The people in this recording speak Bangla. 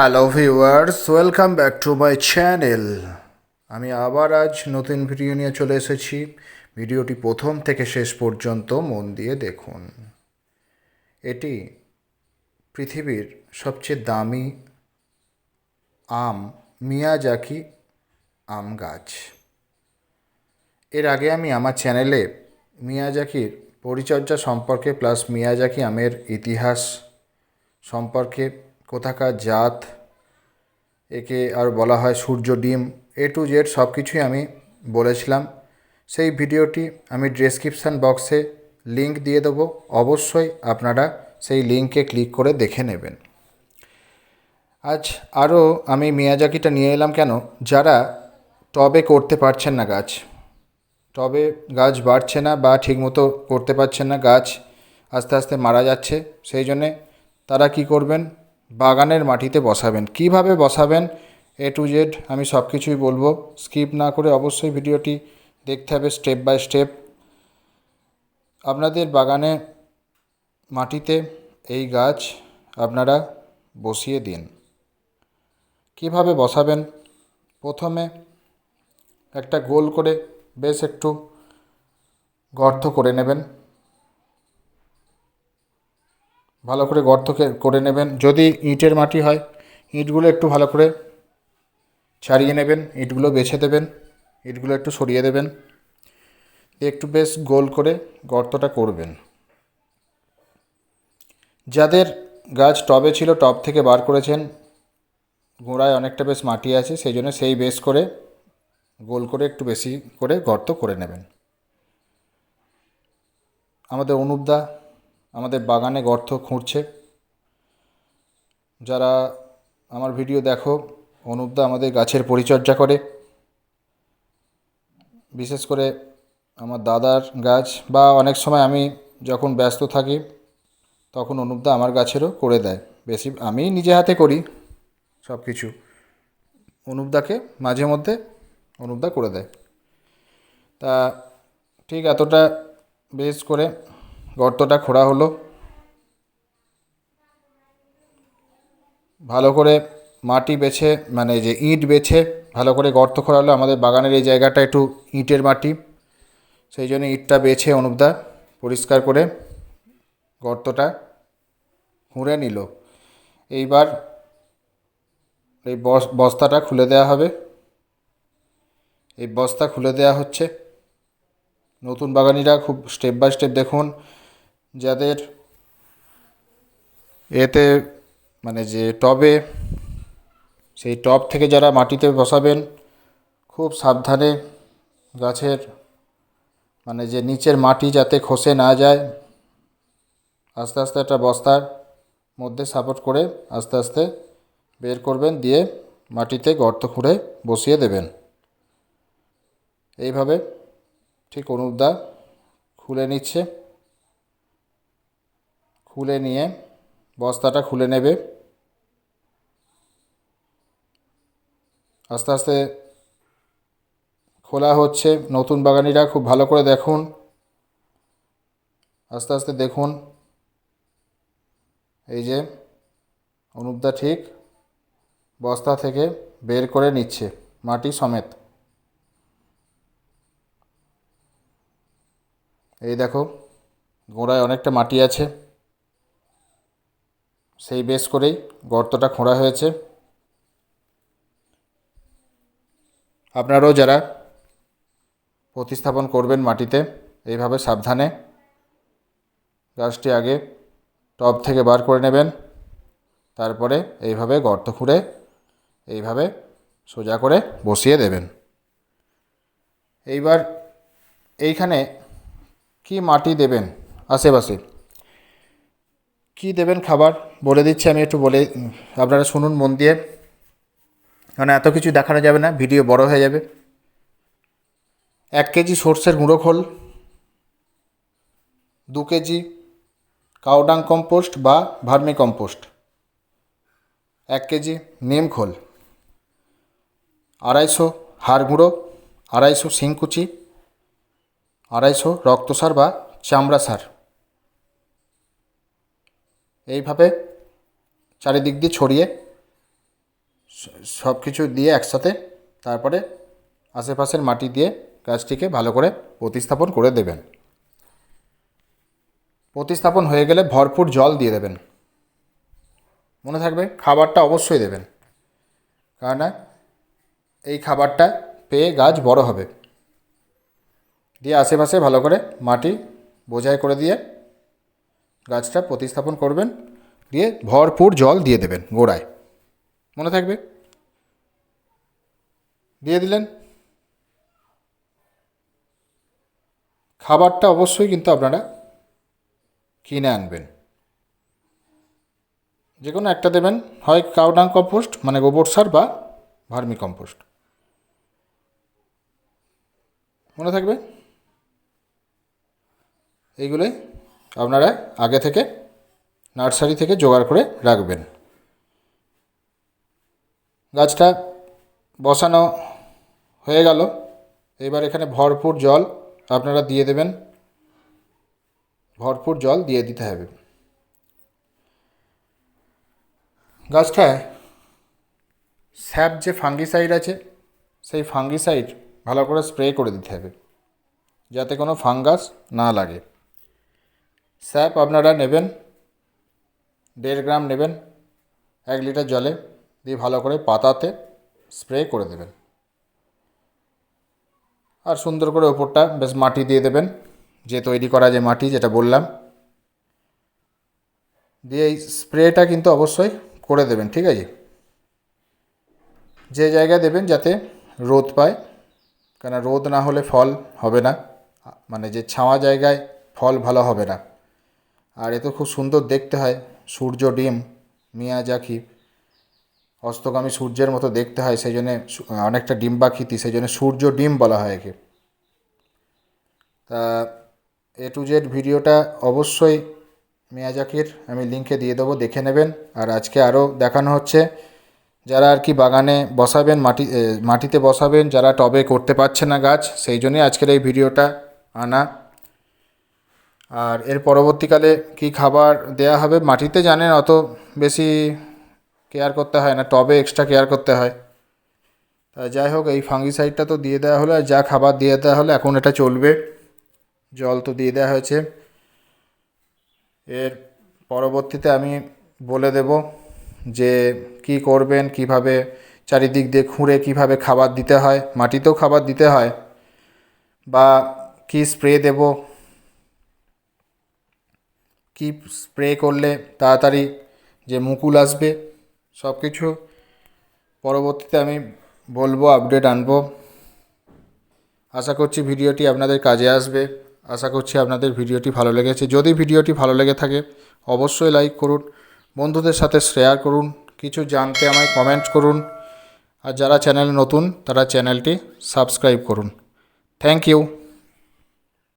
Hello viewers welcome back to my channel আমি আবার আজ নতুন ভিডিও নিয়ে চলে এসেছি। ভিডিওটি প্রথম থেকে শেষ পর্যন্ত মন দিয়ে দেখুন। এটি পৃথিবীর সবচেয়ে দামি আম, মিয়াজাকি আম গাছ। এর আগে আমি আমার চ্যানেলে মিয়াজাকির পরিচর্যা সম্পর্কে প্লাস মিয়াজাকি আমের ইতিহাস সম্পর্কে কোথাকার জাত, একে আর বলা হয় সূর্য ডিম, এ টু জেড সব কিছুই আমি বলেছিলাম। সেই ভিডিওটি আমি ডেসক্রিপশান বক্সে লিংক দিয়ে দেবো। অবশ্যই আপনারা সেই লিঙ্কে ক্লিক করে দেখে নেবেন। আজ আরও আমি মিয়াজাকিটা নিয়ে এলাম কেন? যারা টবে করতে পারছেন না গাছ, টবে গাছ বাড়ছে না বা ঠিকমতো করতে পারছেন না গাছ আস্তে আস্তে মারা যাচ্ছে, সেই জন্যে তারা কি করবেন? বাগানের মাটিতে বসাবেন। কীভাবে বসাবেন? এ টু জেড আমি সব কিছুই বলব। স্কিপ না করে অবশ্যই ভিডিওটি দেখতে হবে স্টেপ বাই স্টেপ। আপনাদের বাগানে মাটিতে এই গাছ আপনারা বসিয়ে দিন। কীভাবে বসাবেন? প্রথমে একটা গোল করে বেশ একটু গর্ত করে নেবেন। ভালো করে গর্ত করে নেবেন। যদি ইটের মাটি হয়, ইটগুলো একটু ভালো করে ছাড়িয়ে নেবেন, ইটগুলো বেছে দেবেন, ইটগুলো একটু সরিয়ে দেবেন। একটু বেশ গোল করে গর্তটা করবেন। যাদের গাছ টবে ছিল, টব থেকে বার করেছেন, গোড়ায় অনেকটা বেশ মাটি আছে, সেই জন্য সেই বেশ করে গোল করে একটু বেশি করে গর্ত করে নেবেন। আমাদের অনুপদা আমাদের বাগানে গর্ত খুঁড়ছে। যারা আমার ভিডিও দেখো, অনুপদা আমাদের গাছের পরিচর্যা করে। বিশেষ করে আমার দাদার গাছ বা অনেক সময় আমি যখন ব্যস্ত থাকি, তখন অনুপদা আমার গাছেরও করে দেয়। বেশি আমি নিজে হাতে করি সব কিছু অনুপদাকে মাঝে মধ্যে অনুপদা করে দেয়। তা ঠিক এতটা বেশ করে গর্তটা খোঁড়া হলো। ভালো করে মাটি বেছে মানে যে ইট বেছে ভালো করে গর্ত খোঁড়া হলো। আমাদের বাগানের এই জায়গাটা একটু ইটের মাটি, সেই জন্য ইটটা বেছে অনুপদা পরিষ্কার করে গর্তটা খুঁড়ে নিল। এইবার এই বস- বস্তাটা খুলে দেওয়া হবে। এই বস্তা খুলে দেওয়া হচ্ছে। নতুন বাগানিরা খুব স্টেপ বাই স্টেপ দেখুন। যাদের এতে মানে যে টবে, সেই টব থেকে যারা মাটিতে বসাবেন, খুব সাবধানে গাছের মানে যে নিচের মাটি যাতে খসে না যায়, আস্তে আস্তে একটা বস্তার মধ্যে সাপোর্ট করে আস্তে আস্তে বের করবেন, দিয়ে মাটিতে গর্ত খুঁড়ে বসিয়ে দেবেন। এইভাবে ঠিক অনুপদা খুলে নিচ্ছে। খুলে নিয়ে বস্তাটা খুলে নেবে। আস্তে আস্তে খোলা হচ্ছে। নতুন বাগানিরা খুব ভালো করে দেখুন। আস্তে আস্তে দেখুন। এই যে অনুপদা ঠিক বস্তা থেকে বের করে নিচ্ছে মাটি সমেত। এই দেখো, গোড়ায় অনেকটা মাটি আছে। সেই বেশ করেই গর্তটা খোঁড়া হয়েছে। আপনারাও যারা প্রতিস্থাপন করবেন মাটিতে, এইভাবে সাবধানে গাছটি আগে টব থেকে বার করে নেবেন, তারপরে এইভাবে গর্ত খুঁড়ে এইভাবে সোজা করে বসিয়ে দেবেন। এইবার এইখানে কি মাটি দেবেন আশেপাশে? কি দেবেন খাবার? বলে দিচ্ছি, আমি একটু বলে, আপনারা শুনুন মন দিয়ে। কারণ এত কিছু দেখানো যাবে না, ভিডিও বড় হয়ে যাবে। এক কেজি সর্ষের গুঁড়ো খোল, দু কেজি কাউডাং কম্পোস্ট বা ভার্মি কম্পোস্ট, এক কেজি নিম খোল, আড়াইশো হাড় গুঁড়ো, আড়াইশো শিংকুচি, আড়াইশো রক্তসার বা চামড়া সার। এইভাবে চারিদিক দিয়ে ছড়িয়ে সব কিছু দিয়ে একসাথে তারপরে আশেপাশের মাটি দিয়ে গাছটিকে ভালো করে প্রতিস্থাপন করে দেবেন। প্রতিস্থাপন হয়ে গেলে ভরপুর জল দিয়ে দেবেন। মনে থাকবে খাবারটা অবশ্যই দেবেন। কারণ এই খাবারটা পেয়ে গাছ বড় হবে। দিয়ে আশেপাশে ভালো করে মাটি বোঝাই করে দিয়ে গাছটা প্রতিস্থাপন করবেন, দিয়ে ভরপুর জল দিয়ে দেবেন গোড়ায়। মনে থাকবে? দিয়ে দিলেন। খাবারটা অবশ্যই কিন্তু আপনারা কিনে আনবেন। যে কোনো একটা দেবেন, হয় কাউডাং কম্পোস্ট মানে গোবর সার বা ভার্মি কম্পোস্ট। মনে থাকবে? এইগুলোই আপনারা আগে থেকে নার্সারি থেকে জোগাড় করে রাখবেন। গাছটা বসানো হয়ে গেল। এবার এখানে ভরপুর জল আপনারা দিয়ে দেবেন। ভরপুর জল দিয়ে দিতে হবে। গাছটায় স্যাপ যে ফাঙ্গিসাইড আছে, সেই ফাঙ্গিসাইড ভালো করে স্প্রে করে দিতে হবে। যাতে কোনো ফাঙ্গাস না লাগে। স্যাপ আপনারা নেবেন, দেড় গ্রাম নেবেন, এক লিটার জলে দিয়ে ভালো করে পাতাতে স্প্রে করে দেবেন। আর সুন্দর করে ওপরটা বেশ মাটি দিয়ে দেবেন, যে তৈরি করা যে মাটি যেটা বললাম। দিয়ে এই স্প্রেটা কিন্তু অবশ্যই করে দেবেন, ঠিক আছে? যে জায়গায় দেবেন যাতে রোদ পায় কেন রোদ না হলে ফল হবে না মানে যে ছাওয়া জায়গায় ফল ভালো হবে না। আর এ তো খুব সুন্দর দেখতে হয়। সূর্য ডিম, মিয়া মিয়াজাকি অস্তগামী সূর্যের মতো দেখতে হয় সেই জন্যে অনেকটা ডিম্বাকৃতি সেই জন্য সূর্য ডিম বলা হয় একে। তা এ টু জেড ভিডিওটা অবশ্যই মিয়াজাকির আমি লিঙ্কে দিয়ে দেবো, দেখে নেবেন। আর আজকে আরও দেখানো হচ্ছে, যারা আর কি বাগানে বসাবেন, মাটি মাটিতে বসাবেন, যারা টবে করতে পারছে না গাছ সেই জন্যই আজকের এই ভিডিওটা আনা। আর এর পরবর্তীকালে কি খাবার দেয়া হবে মাটিতে জানেন, অত বেশি কেয়ার করতে হয় না, টবে এক্সট্রা কেয়ার করতে হয়। তা যাই হোক, এই ফাঙ্গিসাইডটা তো দিয়ে দেওয়া হলো, আর যা খাবার দিয়ে দেওয়া হলো, এখন এটা চলবে। জল তো দিয়ে দেওয়া হয়েছে। এর পরবর্তীতে আমি বলে দেব যে কি করবেন, কীভাবে চারিদিক দিয়ে খুঁড়ে কীভাবে খাবার দিতে হয়, মাটিতেও খাবার দিতে হয়, বা কি স্প্রে দেব কি স্প্রে করলে তাড়াতাড়ি যে মুকুল আসবে সব কিছু পরবর্তীতে আমি বলব আপডেট আনব। আশা করছি ভিডিওটি আপনাদের কাজে আসবে। আশা করছি আপনাদের ভিডিওটি ভালো লেগেছে। যদি ভিডিওটি ভালো লেগে থাকে, অবশ্যই লাইক করুন, বন্ধুদের সাথে শেয়ার করুন, কিছু জানতে আমায় কমেন্ট করুন। আর যারা চ্যানেল নতুন, তারা চ্যানেলটি সাবস্ক্রাইব করুন। Thank you